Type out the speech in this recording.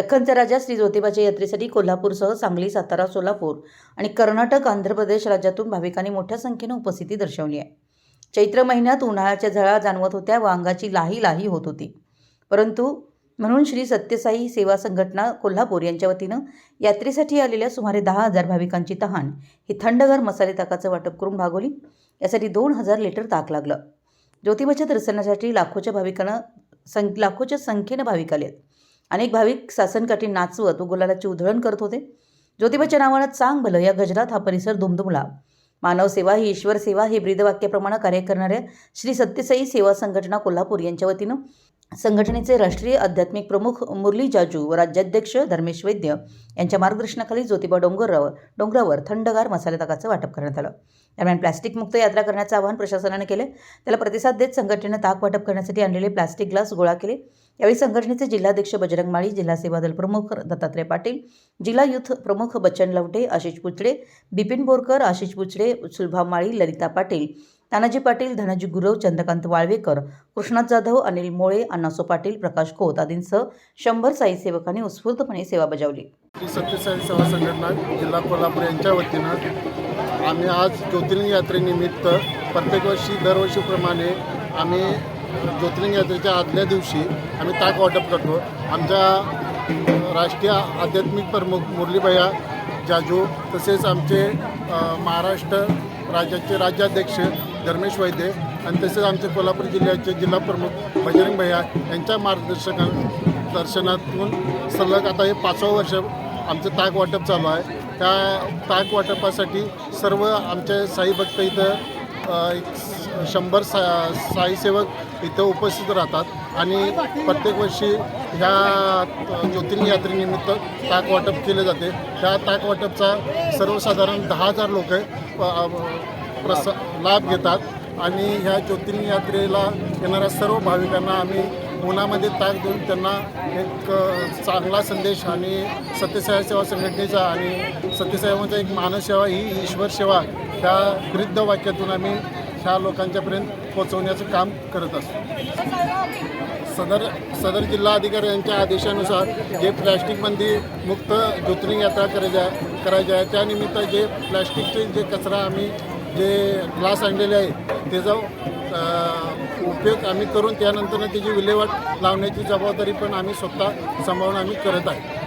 दख्खनचा राजा श्री ज्योतिबाच्या यात्रेसाठी कोल्हापूरसह सांगली सातारा सोलापूर आणि कर्नाटक आंध्र प्रदेश राज्यातून भाविकांनी मोठ्या संख्येनं उपस्थिती दर्शवली आहे. चैत्र महिन्यात उन्हाळ्याच्या झळा जाणवत होत्या व अंगाची लाही लाही होत होती. परंतु म्हणून श्री सत्यसाई सेवा संघटना कोल्हापूर यांच्या वतीनं यात्रेसाठी आलेल्या सुमारे दहा हजार भाविकांची तहान ही थंडगार मसाले ताकाचं वाटप करून भागवली. यासाठी दोन हजार लिटर ताक लागलं. ज्योतिबाच्या दर्शनासाठी लाखोच्या भाविकांना सं लाखोच्या संख्येनं भाविक आले अनेक भाविक सासनकाठी नाचवत व गुलालाची उधळण करत होते. ज्योतिबाच्या नावानं चांग भलं या गजरात हा परिसर दुमदुमला. मानव सेवा ही ईश्वर सेवा हे ब्रीदवाक्याप्रमाणे कार्य करणाऱ्या श्री सत्यसाई सेवा संघटना कोल्हापूर यांच्या वतीनं संघटनेचे राष्ट्रीय आध्यात्मिक प्रमुख मुरली जाजू व राज्याध्यक्ष धर्मेश वैद्य यांच्या मार्गदर्शनाखाली ज्योतिबा डोंगरावर डोंगरावर थंडगार मसाले ताकाचं वाटप करण्यात आलं. दरम्यान प्लास्टिक मुक्त यात्रा करण्याचं आवाहन प्रशासनाने केले. त्याला प्रतिसाद देत संघटनेनं ताक वाटप करण्यासाठी आणलेले प्लास्टिक ग्लास गोळा केले. यावेळी संघटनेचे जिल्हाध्यक्ष बजरंग माळी जिल्हा सेवा दल प्रमुख दत्तात्रय पाटील जिल्हा युथ प्रमुख बच्चन लवटे आशिष पुचडे बिपिन बोरकर आशिष पुचडे सुलभा माळी ललिता पाटील तानाजी पाटील धनाजी गुरव चंद्रकांत वाळवेकर कृष्णात जाधव अनिल मोळे अण्णासो पाटील प्रकाश खोत आदींसह शंभर साई सेवकांनी उत्स्फूर्तपणे सेवा बजावली. सत्यसाई सेवा संघटना जिल्हा कोल्हापूर यांच्या वतीनं आम्ही आज ज्योतिर्लिंग यात्रेनिमित्त प्रत्येक वर्षी दरवर्षीप्रमाणे आम्ही ज्योतिर्लिंग यात्रेच्या आदल्या दिवशी आम्ही ताक वाटप करतो. आमच्या राष्ट्रीय आध्यात्मिक प्रमुख मुरलीभया जाजू तसेच आमचे महाराष्ट्र राज्याचे राज्याध्यक्ष धर्मेश वैद्य आणि तसेच आमचे कोल्हापूर जिल्ह्याचे जिल्हा प्रमुख बजरंग भैया यांच्या मार्गदर्शका दर्शनातून सलग आता हे पाचवं वर्ष आमचं ताक वाटप चालू आहे. त्या ताक वाटपासाठी सर्व आमचे साई भक्त इथं एक शंभर सा साईसेवक इथं उपस्थित राहतात आणि प्रत्येक वर्षी ह्या अ, ज्योतिर्लिंग यात्रेनिमित्त ताक वाटप केले जाते. त्या ताक वाटपचा सर्वसाधारण दहा हजार लोक प्रस लाभ घेतात. आणि ह्या ज्योतिर्लिंग यात्रेला येणाऱ्या सर्व भाविकांना आम्ही उन्हामध्ये ताक देऊन त्यांना एक चांगला संदेश आणि सत्यसेवा सेवा संघटनेचा आणि सत्यसेवाचा एक मानवसेवा ही ईश्वर सेवा ह्या वृद्ध वाक्यातून आम्ही ह्या लोकांच्यापर्यंत पोहोचवण्याचं काम करत असतो. सदर सदर जिल्हा अधिकारी यांच्या आदेशानुसार जे प्लॅस्टिकबंदी मुक्त ज्योतिर्लिंग यात्रा करायच्या करायच्या आहे त्यानिमित्त जे प्लॅस्टिकचे जे कचरा आम्ही जे ग्लास आणलेले आहे त्याचा उपयोग आम्ही करून त्यानंतर त्याची विल्हेवाट लावण्याची जबाबदारी पण आम्ही स्वतः सांभाळून आम्ही करत आहे.